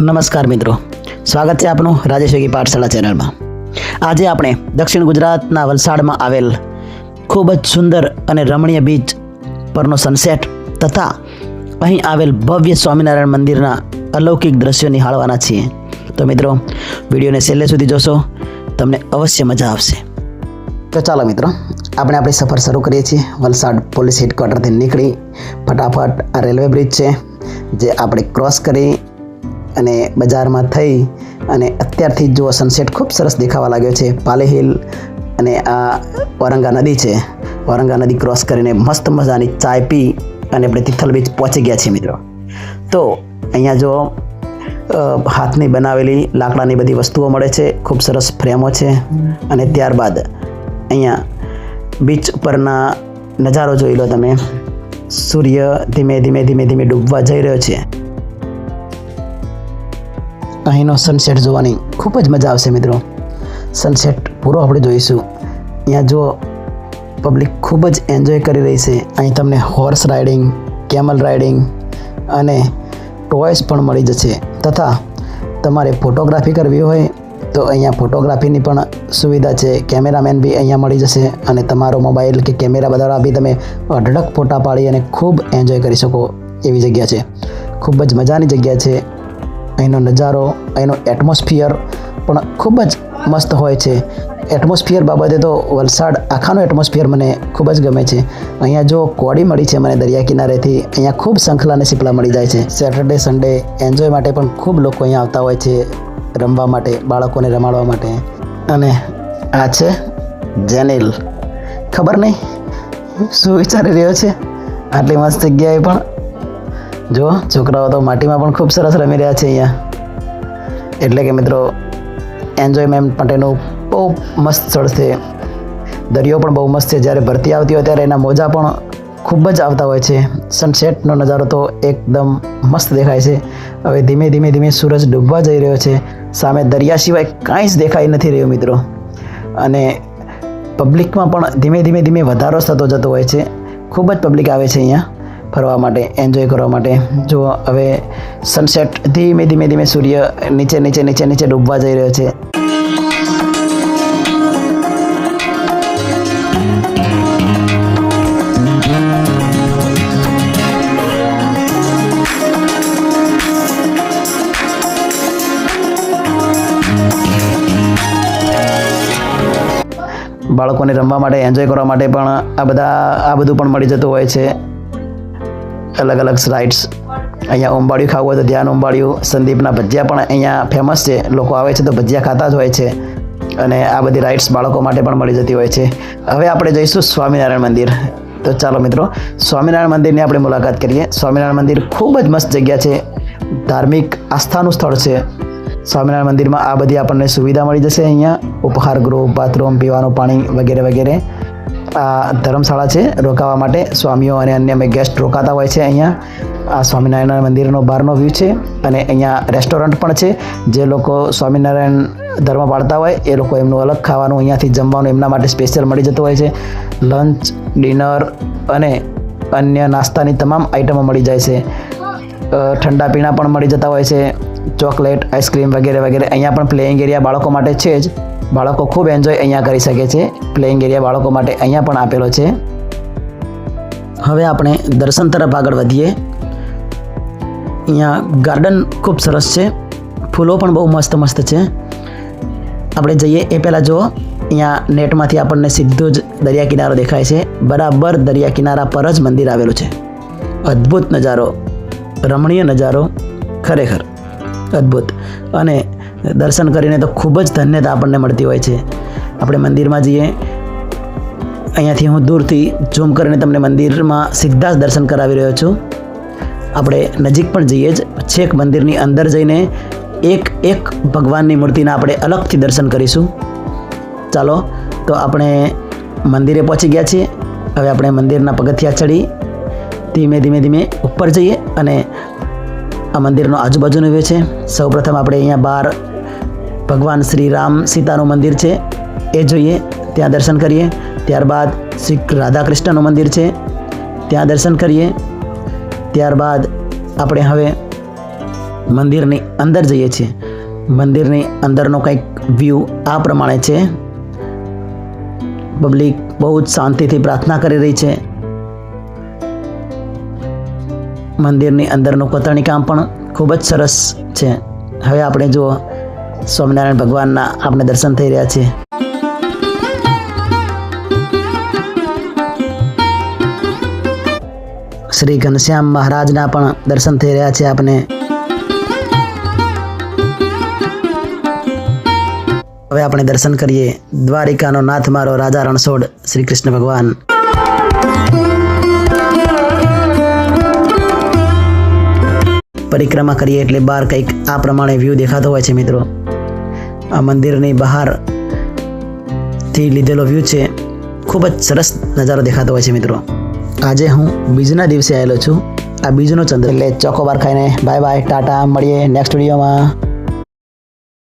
નમસ્કાર મિત્રો. સ્વાગત છે આપનું રાજેશ યોગી પાઠશાળા ચેનલમાં. આજે આપણે દક્ષિણ ગુજરાતના વલસાડમાં આવેલ ખૂબ જ સુંદર અને રમણીય બીચ પરનો સનસેટ તથા અહીં આવેલ ભવ્ય સ્વામિનારાયણ મંદિરના અલૌકિક દ્રશ્યો નિહાળવાના છીએ. તો મિત્રો, વિડીયોને છેલ્લે સુધી જોશો, તમને અવશ્ય મજા આવશે. તો ચાલો મિત્રો, આપણે આપણી સફર શરૂ કરીએ છીએ. વલસાડ પોલીસ હેડક્વાર્ટરથી નીકળી ફટાફટ આ રેલવે બ્રિજ છે, જે આપણે ક્રોસ કરી અને બજારમાં થઈ અને અત્યારથી જ સનસેટ ખૂબ સરસ દેખાવા લાગ્યો છે. પાલે હિલ અને આ વારંગા નદી છે. વારંગા નદી ક્રોસ કરીને મસ્ત મજાની ચાય પી અને આપણે તિથલ બીચ પહોંચી ગયા છીએ મિત્રો. તો અહીંયા જો હાથની બનાવેલી લાકડાની બધી વસ્તુઓ મળે છે. ખૂબ સરસ ફ્રેમો છે. અને ત્યારબાદ અહીંયા બીચ ઉપરના નજારો જોઈ લો તમે. સૂર્ય ધીમે ધીમે ધીમે ધીમે ડૂબવા જઈ રહ્યો છે. અહીંનો સનસેટ જોવાની ખૂબ જ મજા આવશે મિત્રો. સનસેટ પૂરો આપણે જોઈશું. અહીંયા જો પબ્લિક ખૂબ જ એન્જોય કરી રહી છે. અહીં તમને હોર્સ રાઇડિંગ કેમલ રાઇડિંગ અને ટોયસ પણ મળી જશે. તથા તમારે ફોટોગ્રાફી કરવી હોય, તો અહીંયા ફોટોગ્રાફીની પણ સુવિધા છે. કેમેરામેન બી અહીંયા મળી જશે અને તમારો મોબાઈલ કે કેમેરા બધા બી તમે અઢળક ફોટા પાડી અને ખૂબ એન્જોય કરી શકો એવી જગ્યા છે. ખૂબ જ મજાની જગ્યા છે. અહીંનો નજારો, અહીંનો એટમોસ્ફિયર પણ ખૂબ જ મસ્ત હોય છે. એટમોસ્ફિયર બાબતે તો વલસાડ આખાનો એટમોસ્ફિયર મને ખૂબ જ ગમે છે. અહીંયા જો કોડી મળી છે મને દરિયા કિનારેથી, અહીંયા ખૂબ શંખલા અને સીપલા મળી જાય છે. સેટરડે સન્ડે એન્જોય માટે પણ ખૂબ લોકો અહીંયા આવતા હોય છે રમવા માટે, બાળકોને રમાડવા માટે. અને આ છે જેનિલ. ખબર નહીં? શું વિચારી રહ્યો છે? આટલી મસ્ત જગ્યાએ પણ જો, છોકરાઓ તો માટીમાં પણ ખૂબ સરસ રમી રહ્યા છે અહીંયા. એટલે કે મિત્રો એન્જોયમેન્ટ માટેનું બહુ મસ્ત સ્થળ છે. દરિયો પણ બહુ મસ્ત છે. જ્યારે ભરતી આવતી હોય ત્યારે એના મોજા પણ ખૂબ જ આવતા હોય છે. સનસેટનો નજારો તો એકદમ મસ્ત દેખાય છે. હવે ધીમે ધીમે ધીમે સૂરજ ડૂબવા જઈ રહ્યો છે. સામે દરિયા સિવાય કાંઈ જ દેખાઈ નથી રહ્યું મિત્રો. અને પબ્લિકમાં પણ ધીમે ધીમે ધીમે વધારો થતો જતો હોય છે. ખૂબ જ પબ્લિક આવે છે અહીંયા. ફરવા માટે એન્જોય કરવા માટે. જો હવે સનસેટ ધીમે ધીમે ધીમે સૂર્ય નીચે નીચે નીચે નીચે ડૂબવા જઈ રહ્યો છે. બાળકોને રમવા માટે એન્જોય કરવા માટે પણ આ બધા, આ બધું પણ મળી જતું હોય છે. અલગ અલગ રાઇડ્સ અહીંયા ઉંબાડિયું ખાવું હોય તો ધ્યાન ઉંબાડિયું, સંદીપના ભજીયા પણ અહીંયા ફેમસ છે. લોકો આવે છે તો ભજીયા ખાતા જ હોય છે. અને આ બધી રાઇડ્સ બાળકો માટે પણ મળી જતી હોય છે. હવે આપણે જઈશું સ્વામિનારાયણ મંદિર. તો ચાલો મિત્રો, સ્વામિનારાયણ મંદિરની આપણે મુલાકાત કરીએ. સ્વામિનારાયણ મંદિર ખૂબ જ મસ્ત જગ્યા છે. ધાર્મિક આસ્થાનું સ્થળ છે. સ્વામિનારાયણ મંદિરમાં આ બધી આપણને સુવિધા મળી જશે અહીંયા. ઉપહાર ગૃહ બાથરૂમ પીવાનું પાણી વગેરે વગેરે. ધર્મશાળા છે, રોકાવા માટે સ્વામીઓ અને અન્ય ગેસ્ટ રોકાતા હોય છે અહીંયા. આ સ્વામિનારાયણ મંદિરનો બહારનો વ્યૂ છે અને અહીંયા રેસ્ટોરન્ટ પણ છે. જે લોકો સ્વામિનારાયણ ધર્મ પાળતા હોય, એ લોકો એમનું અલગ ખાવાનું અહીંયાથી જમવાનું એમના માટે સ્પેશિયલ મળી જતું હોય છે. લંચ ડિનર અને અન્ય નાસ્તાની તમામ આઇટમો મળી જાય છે. ઠંડા પીણા પણ મળી જતા હોય છે. ચોકલેટ, આઈસ્ક્રીમ વગેરે વગેરે. અહીંયા પણ પ્લેઇંગ એરિયા બાળકો માટે છે જ. બાળકો ખૂબ એન્જોય અહીંયા કરી શકે છે. પ્લેઇંગ એરિયા બાળકો માટે અહીંયા પણ આપેલો છે. હવે આપણે દર્શન તરફ આગળ વધીએ. અહીંયા ગાર્ડન ખૂબ સરસ છે. ફૂલો પણ બહુ મસ્ત મસ્ત છે. આપણે જઈએ એ પહેલાં જો, અહીંયા નેટમાંથી આપણને સીધો જ દરિયા કિનારો દેખાય છે. બરાબર દરિયા કિનારા પર જ મંદિર આવેલું છે. અદ્ભુત નજારો. રમણીય નજારો ખરેખર અદ્ભુત. અને દર્શન કરીને તો ખૂબ જ ધન્યતા આપણને મળતી હોય છે. આપણે મંદિરમાં જઈએ, અહીંયાથી હું દૂરથી ઝૂમ કરીને તમને મંદિરમાં સીધા જ દર્શન કરાવી રહ્યો છું. આપણે નજીક પણ જઈએ જ, છેક મંદિરની અંદર જઈને એક એક ભગવાનની મૂર્તિના આપણે અલગથી દર્શન કરીશું. ચાલો, તો આપણે મંદિરે પહોંચી ગયા છીએ. હવે આપણે મંદિરના પગથિયા ચડી ધીમે ધીમે ધીમે ઉપર જઈએ અને આ મંદિરનો આજુબાજુનો વ્યૂ છે. સૌપ્રથમ આપણે અહીંયા બહાર ભગવાન શ્રી રામ સીતાનું મંદિર છે. એ જોઈએ, ત્યાં દર્શન કરીએ. ત્યારબાદ શ્રી રાધા કૃષ્ણનું મંદિર છે. ત્યાં દર્શન કરીએ. ત્યારબાદ આપણે હવે મંદિરની અંદર જઈએ છીએ. મંદિરની અંદરનો કંઈક વ્યૂ આ પ્રમાણે છે. પબ્લિક બહુ જ શાંતિથી પ્રાર્થના કરી રહી છે. મંદિરની અંદરનું કોતરણી કામ પણ ખૂબ જ સરસ છે. હવે આપણે જુઓ, સ્વામિનારાયણ ભગવાનના આપણે દર્શન થઈ રહ્યા છે શ્રી ઘનશ્યામ મહારાજના પણ દર્શન થઈ રહ્યા છે આપણે. હવે આપણે દર્શન કરીએ દ્વારિકાનો નાથ મારો રાજા રણછોડ શ્રી કૃષ્ણ ભગવાન. પરિક્રમા કરીએ એટલે બહાર કંઈક આ પ્રમાણે વ્યૂ દેખાતો હોય છે મિત્રો. આ મંદિરની બહારથી લીધેલો વ્યૂ છે. ખૂબ જ સરસ નજારો દેખાતો હોય છે મિત્રો. આજે હું બીજના દિવસે આવેલો છું. આ બીજનો ચંદ્ર. એટલે ચોકોબાર ખાઈને બાય બાય ટાટા, મળીએ નેક્સ્ટ વિડીયોમાં